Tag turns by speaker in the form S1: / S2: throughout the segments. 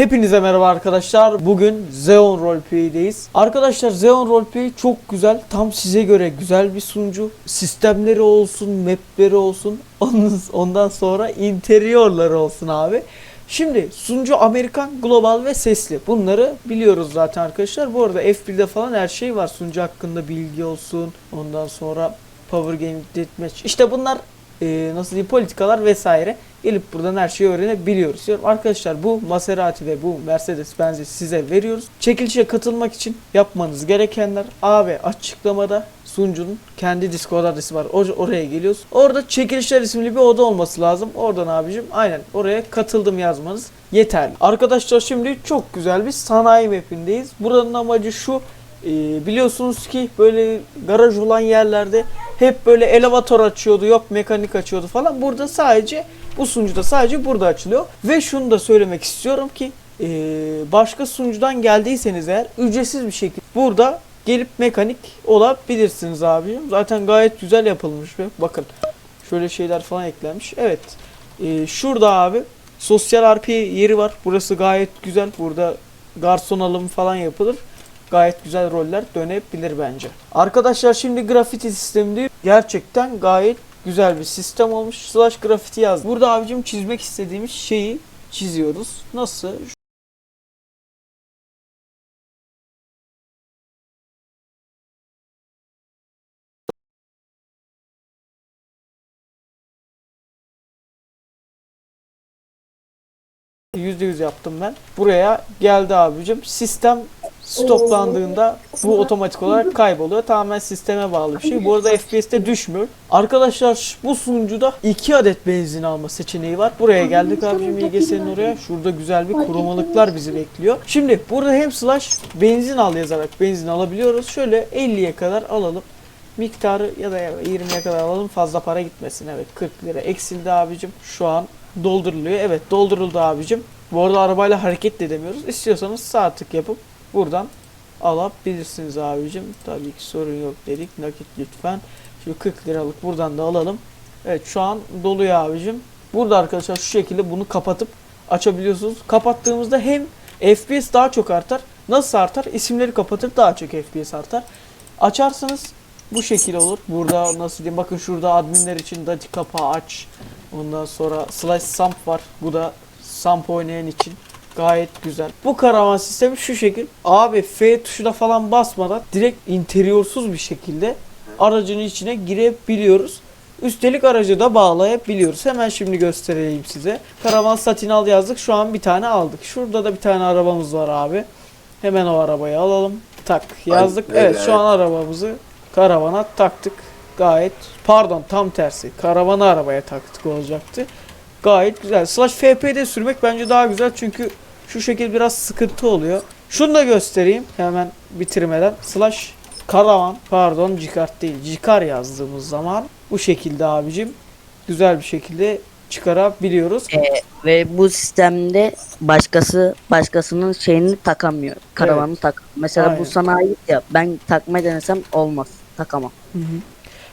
S1: Hepinize merhaba arkadaşlar. Bugün Xeon Roleplay'deyiz. Arkadaşlar Xeon Roleplay çok güzel. Tam size göre güzel bir sunucu. Sistemleri olsun, mapleri olsun. Ondan- sonra interiorları olsun abi. Şimdi sunucu Amerikan, global ve sesli. Bunları biliyoruz zaten arkadaşlar. Bu arada F1'de falan her şey var. Sunucu hakkında bilgi olsun. Ondan sonra Power Game Deathmatch. İşte bunlar e, nasıl diyeyim politikalar vesaire. Gelip buradan her şeyi öğrenebiliyoruz. Diyorum. Arkadaşlar bu Maserati ve bu Mercedes Benz'i size veriyoruz. Çekilişe katılmak için yapmanız gerekenler A ve açıklamada sunucunun kendi Discord adresi var. Or- oraya geliyoruz. Orada çekilişler isimli bir oda olması lazım. Oradan abicim aynen oraya katıldım yazmanız yeterli. Arkadaşlar şimdi çok güzel bir sanayi mapindeyiz. Buranın amacı şu ee, biliyorsunuz ki böyle garaj olan yerlerde hep böyle elevator açıyordu yok mekanik açıyordu falan. Burada sadece bu sunucuda sadece burada açılıyor. Ve şunu da söylemek istiyorum ki ee, başka sunucudan geldiyseniz eğer ücretsiz bir şekilde burada gelip mekanik olabilirsiniz abicim. Zaten gayet güzel yapılmış ve bakın şöyle şeyler falan eklenmiş. Evet ee, şurada abi sosyal RP yeri var. Burası gayet güzel. Burada garson alımı falan yapılır gayet güzel roller dönebilir bence. Arkadaşlar şimdi grafiti sistemi gerçekten gayet güzel bir sistem olmuş. Slash grafiti yaz. Burada abicim çizmek istediğimiz şeyi çiziyoruz. Nasıl? %100 yaptım ben. Buraya geldi abicim. Sistem stoplandığında bu otomatik olarak kayboluyor. Tamamen sisteme bağlı bir şey. Bu arada FPS'te düşmüyor. Arkadaşlar bu sunucuda 2 adet benzin alma seçeneği var. Buraya geldik abicim İGS'nin oraya. Şurada güzel bir kurumalıklar bizi bekliyor. Şimdi burada hem slash benzin al yazarak benzin alabiliyoruz. Şöyle 50'ye kadar alalım. Miktarı ya da 20'ye kadar alalım fazla para gitmesin. Evet 40 lira eksildi abicim. Şu an dolduruluyor. Evet dolduruldu abicim. Bu arada arabayla hareket de edemiyoruz. İstiyorsanız sağ tık yapıp buradan alabilirsiniz abicim. Tabii ki sorun yok dedik. Nakit lütfen. Şu 40 liralık buradan da alalım. Evet şu an doluyor abicim. Burada arkadaşlar şu şekilde bunu kapatıp açabiliyorsunuz. Kapattığımızda hem FPS daha çok artar. Nasıl artar? İsimleri kapatır daha çok FPS artar. Açarsanız bu şekil olur. Burada nasıl diyeyim bakın şurada adminler için dati kapağı aç. Ondan sonra slash samp var. Bu da samp oynayan için gayet güzel. Bu karavan sistemi şu şekil. Abi F tuşuna falan basmadan direkt interiyorsuz bir şekilde aracın içine girebiliyoruz. Üstelik aracı da bağlayabiliyoruz. Hemen şimdi göstereyim size. Karavan satin al yazdık. Şu an bir tane aldık. Şurada da bir tane arabamız var abi. Hemen o arabayı alalım. Tak yazdık. Evet
S2: evet.
S1: şu an arabamızı karavana taktık. Gayet pardon tam tersi. Karavanı arabaya taktık olacaktı. Gayet güzel. Slash FP'de sürmek bence daha güzel çünkü şu şekil biraz sıkıntı oluyor. Şunu da göstereyim hemen bitirmeden. Slash karavan pardon cikart değil cikar yazdığımız zaman bu şekilde abicim güzel bir şekilde çıkarabiliyoruz.
S3: Ve bu sistemde başkası başkasının şeyini takamıyor. Karavanı tak. Mesela
S1: Aynen.
S3: bu sana ait ya. Ben takmayı denesem olmaz. Takamam.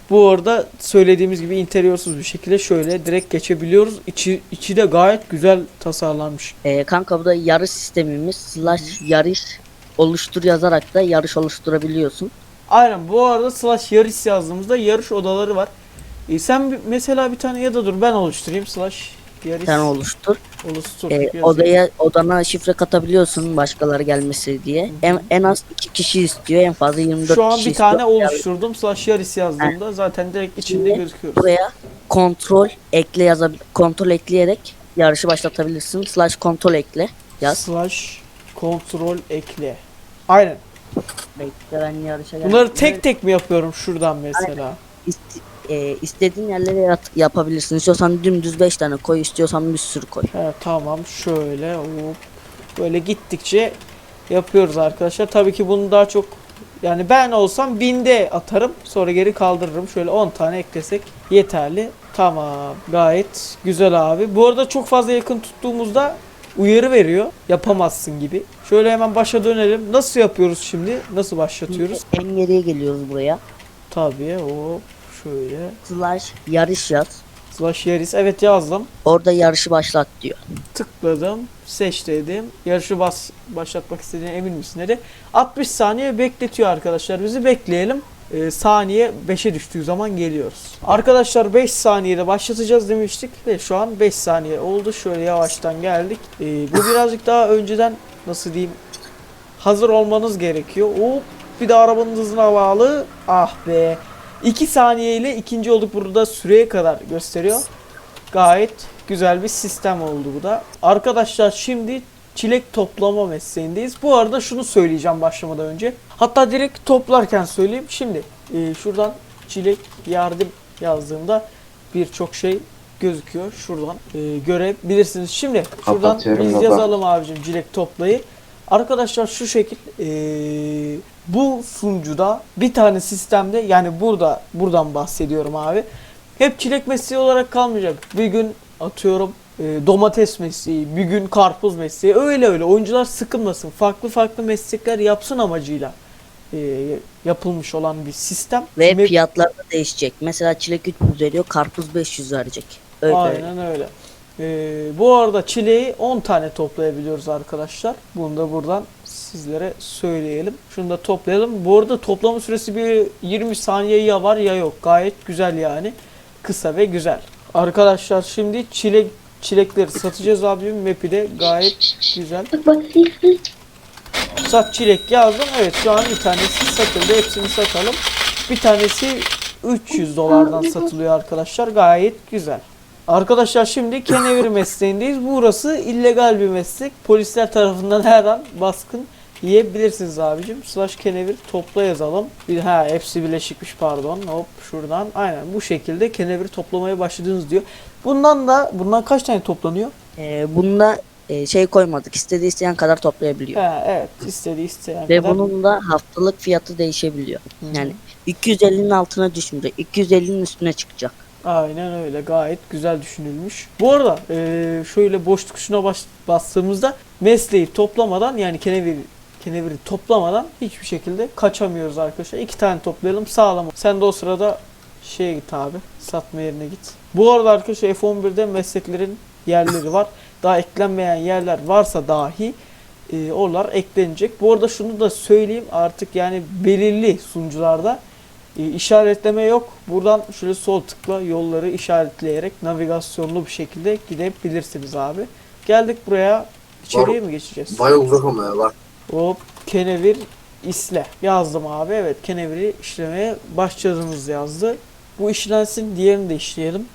S1: Bu arada söylediğimiz gibi interiyorsuz bir şekilde şöyle direkt geçebiliyoruz. İçi, içi de gayet güzel tasarlanmış.
S3: Ee, kanka bu da yarış sistemimiz. Slash yarış oluştur yazarak da yarış oluşturabiliyorsun.
S1: Aynen bu arada slash yarış yazdığımızda yarış odaları var. E, sen mesela bir tane ya da dur ben oluşturayım slash yarış
S3: Sen oluştur.
S1: oluştur.
S3: Ee, odaya odana şifre katabiliyorsun başkaları gelmesi diye. En, en az iki kişi istiyor. En fazla 24
S1: Şu an
S3: kişi
S1: bir tane
S3: istiyor.
S1: oluşturdum slash yarış yazdığımda zaten direkt içinde
S3: Şimdi
S1: gözüküyor.
S3: Buraya kontrol ekle yaza kontrol ekleyerek yarışı başlatabilirsin. Slash kontrol ekle yaz.
S1: Slash kontrol ekle. Aynen.
S3: Bekle ben yarışa
S1: Bunları tek tek mi yapıyorum şuradan mesela?
S3: İst- e, istediğin yerlere yat- yapabilirsin. İstiyorsan dümdüz 5 tane koy, istiyorsan bir sürü koy.
S1: He, tamam şöyle hop. böyle gittikçe yapıyoruz arkadaşlar. Tabii ki bunu daha çok yani ben olsam binde atarım sonra geri kaldırırım. Şöyle 10 tane eklesek yeterli. Tamam gayet güzel abi. Bu arada çok fazla yakın tuttuğumuzda uyarı veriyor. Yapamazsın gibi. Şöyle hemen başa dönelim. Nasıl yapıyoruz şimdi? Nasıl başlatıyoruz?
S3: En geriye geliyoruz buraya.
S1: Tabii hop şöyle.
S3: Slash yarış yaz.
S1: Slash Yaris. Evet yazdım.
S3: Orada yarışı başlat diyor.
S1: Tıkladım. Seç dedim. Yarışı bas başlatmak istediğine emin misin dedi. 60 saniye bekletiyor arkadaşlar bizi. Bekleyelim. Ee, saniye 5'e düştüğü zaman geliyoruz. Arkadaşlar 5 saniyede başlatacağız demiştik ve şu an 5 saniye oldu. Şöyle yavaştan geldik. Ee, bu birazcık daha önceden nasıl diyeyim hazır olmanız gerekiyor. Hop bir de arabanın hızına bağlı. Ah be. 2 saniye ile ikinci olduk burada süreye kadar gösteriyor. Gayet güzel bir sistem oldu bu da. Arkadaşlar şimdi çilek toplama mesleğindeyiz. Bu arada şunu söyleyeceğim başlamadan önce. Hatta direkt toplarken söyleyeyim. Şimdi e, şuradan çilek yardım yazdığımda birçok şey gözüküyor. Şuradan e, görebilirsiniz. Şimdi şuradan biz
S2: baba.
S1: yazalım abicim çilek toplayı. Arkadaşlar şu şekil e, bu sunucuda bir tane sistemde yani burada buradan bahsediyorum abi. Hep çilek mesleği olarak kalmayacak. Bir gün atıyorum e, domates mesleği, bir gün karpuz mesleği. Öyle öyle oyuncular sıkılmasın. Farklı farklı meslekler yapsın amacıyla e, yapılmış olan bir sistem.
S3: Ve
S1: Map-
S3: fiyatlar da değişecek. Mesela çilek 300 veriyor, karpuz 500 verecek. Öyle öyle.
S1: Aynen öyle. Ee, bu arada çileği 10 tane toplayabiliyoruz arkadaşlar. Bunu da buradan sizlere söyleyelim. Şunu da toplayalım. Bu arada toplama süresi bir 20 saniye ya var ya yok. Gayet güzel yani. Kısa ve güzel. Arkadaşlar şimdi çilek çilekleri satacağız abim. Map'i de gayet güzel. Sat çilek yazdım. Evet şu an bir tanesi satıldı. Hepsini satalım. Bir tanesi 300 dolardan satılıyor arkadaşlar. Gayet güzel. Arkadaşlar şimdi kenevir mesleğindeyiz. Burası illegal bir meslek. Polisler tarafından her an baskın yiyebilirsiniz abicim. Slash kenevir topla yazalım. Bir ha hepsi birleşikmiş pardon. Hop şuradan. Aynen bu şekilde kenevir toplamaya başladınız diyor. Bundan da bundan kaç tane toplanıyor?
S3: Ee, bunda e, şey koymadık. İstediği isteyen kadar toplayabiliyor.
S1: Ha evet istediği isteyen
S3: Ve
S1: kadar.
S3: bunun da haftalık fiyatı değişebiliyor.
S1: Hı.
S3: Yani 250'nin altına düşmeyecek. 250'nin üstüne çıkacak.
S1: Aynen öyle. Gayet güzel düşünülmüş. Bu arada eee, şöyle boş tuşuna baş, bastığımızda mesleği toplamadan yani keneviri, keneviri toplamadan hiçbir şekilde kaçamıyoruz arkadaşlar. İki tane toplayalım sağlam. Sen de o sırada şeye git abi. Satma yerine git. Bu arada arkadaşlar F11'de mesleklerin yerleri var. Daha eklenmeyen yerler varsa dahi e, oralar eklenecek. Bu arada şunu da söyleyeyim artık yani belirli sunucularda e, işaretleme yok. Buradan şöyle sol tıkla yolları işaretleyerek navigasyonlu bir şekilde gidebilirsiniz abi. Geldik buraya. İçeriye mi geçeceğiz?
S2: Baya uzak ama ya bak.
S1: Hop kenevir isle. Yazdım abi. Evet keneviri işlemeye başladığımız yazdı. Bu işlensin. Diğerini de işleyelim.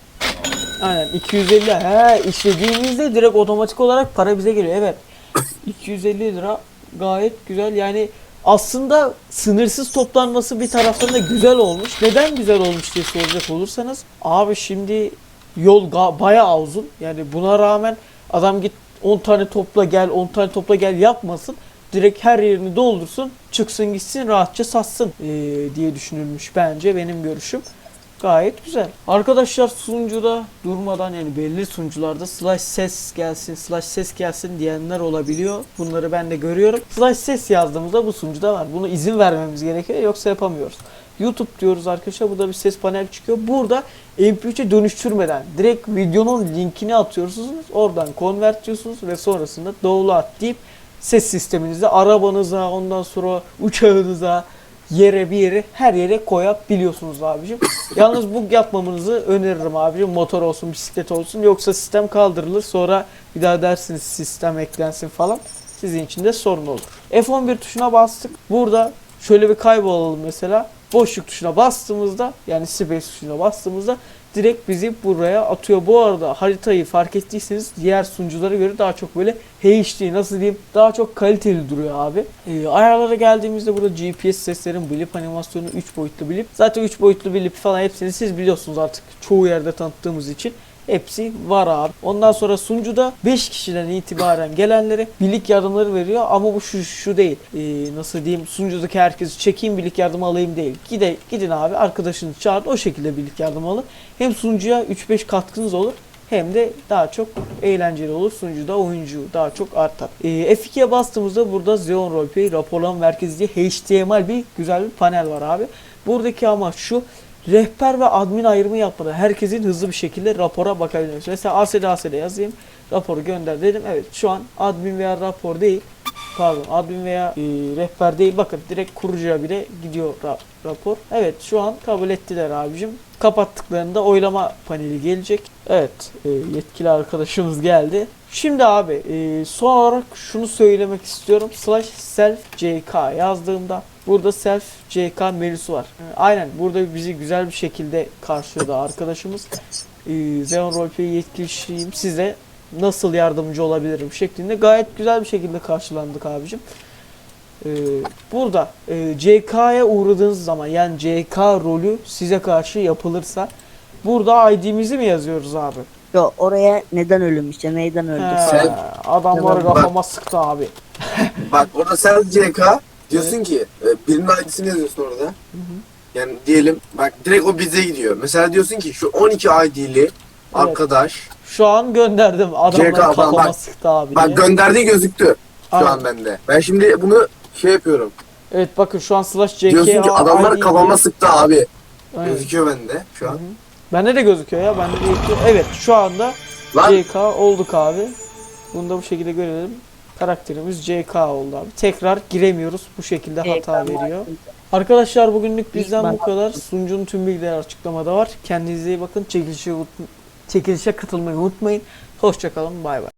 S1: Aynen 250. He işlediğimizde direkt otomatik olarak para bize geliyor. Evet. 250 lira gayet güzel. Yani aslında sınırsız toplanması bir taraftan da güzel olmuş. Neden güzel olmuş diye soracak olursanız abi şimdi yol bayağı uzun. Yani buna rağmen adam git 10 tane topla gel 10 tane topla gel yapmasın. Direkt her yerini doldursun, çıksın gitsin rahatça satsın ee, diye düşünülmüş bence benim görüşüm. Gayet güzel. Arkadaşlar sunucuda durmadan yani belli sunucularda slash ses gelsin, slash ses gelsin diyenler olabiliyor. Bunları ben de görüyorum. Slash ses yazdığımızda bu sunucuda var. Bunu izin vermemiz gerekiyor yoksa yapamıyoruz. YouTube diyoruz arkadaşlar. Burada bir ses panel çıkıyor. Burada MP3'e dönüştürmeden direkt videonun linkini atıyorsunuz. Oradan convert diyorsunuz ve sonrasında download deyip ses sisteminize, arabanıza, ondan sonra uçağınıza, yere bir yere her yere koyabiliyorsunuz abicim. Yalnız bu yapmamanızı öneririm abicim. Motor olsun, bisiklet olsun. Yoksa sistem kaldırılır. Sonra bir daha dersiniz sistem eklensin falan. Sizin için de sorun olur. F11 tuşuna bastık. Burada şöyle bir kaybolalım mesela. Boşluk tuşuna bastığımızda yani space tuşuna bastığımızda direkt bizi buraya atıyor. Bu arada haritayı fark ettiyseniz diğer sunuculara göre daha çok böyle HD nasıl diyeyim daha çok kaliteli duruyor abi. Ee, ayarlara geldiğimizde burada GPS seslerin blip animasyonu 3 boyutlu blip. Zaten 3 boyutlu blip falan hepsini siz biliyorsunuz artık çoğu yerde tanıttığımız için. Hepsi var abi. Ondan sonra sunucuda 5 kişiden itibaren gelenlere birlik yardımları veriyor ama bu şu, şu değil. Ee, nasıl diyeyim sunucudaki herkesi çekeyim birlik yardım alayım değil. Gide, gidin abi arkadaşınızı çağırın o şekilde birlik yardım alın. Hem sunucuya 3-5 katkınız olur hem de daha çok eğlenceli olur. Sunucuda oyuncu daha çok artar. Ee, F2'ye bastığımızda burada Xeon Roleplay raporlama merkezi diye HTML bir güzel bir panel var abi. Buradaki amaç şu. Rehber ve admin ayrımı yapmadan herkesin hızlı bir şekilde rapora bakabiliyoruz. Mesela ASD ASD yazayım. Raporu gönder dedim. Evet şu an admin veya rapor değil. Pardon admin veya e, rehber değil. Bakın direkt kurucuya bile gidiyor ra- rapor. Evet şu an kabul ettiler abicim. Kapattıklarında oylama paneli gelecek. Evet e, yetkili arkadaşımız geldi. Şimdi abi e, son olarak şunu söylemek istiyorum. Slash self CK yazdığımda burada self CK menüsü var. E, aynen burada bizi güzel bir şekilde karşılıyordu arkadaşımız. E, Xeon Roleplay yetkilişiyim size nasıl yardımcı olabilirim şeklinde gayet güzel bir şekilde karşılandık abicim. Ee, burada e, CK'ya uğradığınız zaman yani CK rolü size karşı yapılırsa burada ID'mizi mi yazıyoruz abi?
S3: Yo oraya neden ölüm işte neyden öldü.
S1: He,
S2: Sen-
S1: adamlar kafama sıktı abi.
S2: Bak orada sen CK diyorsun ki e, birinin ID'sini yazıyorsun orada. Yani diyelim bak direkt o bize gidiyor. Mesela diyorsun ki şu 12 ID'li arkadaş
S1: Şu an gönderdim adamlar
S2: CK, bak-
S1: kafama
S2: bak-
S1: sıktı abi
S2: bak
S1: diye.
S2: gönderdiği gözüktü şu
S1: Aynen.
S2: an bende. Ben şimdi bunu şey yapıyorum.
S1: Evet bakın şu an slash CK
S2: diyorsun ki adamlar kafama sıktı abi. Gözüküyor bende şu an.
S1: Bende de gözüküyor ya bende de gözüküyor. Evet şu anda
S2: Lan
S1: CK olduk abi. Bunu da bu şekilde görelim. Karakterimiz CK oldu abi. Tekrar giremiyoruz. Bu şekilde hata veriyor. Arkadaşlar bugünlük bizden bu kadar. Sunucunun tüm bilgileri açıklamada var. Kendinize iyi bakın. Çekilişe, çekilişe katılmayı unutmayın. Hoşçakalın. Bay bay.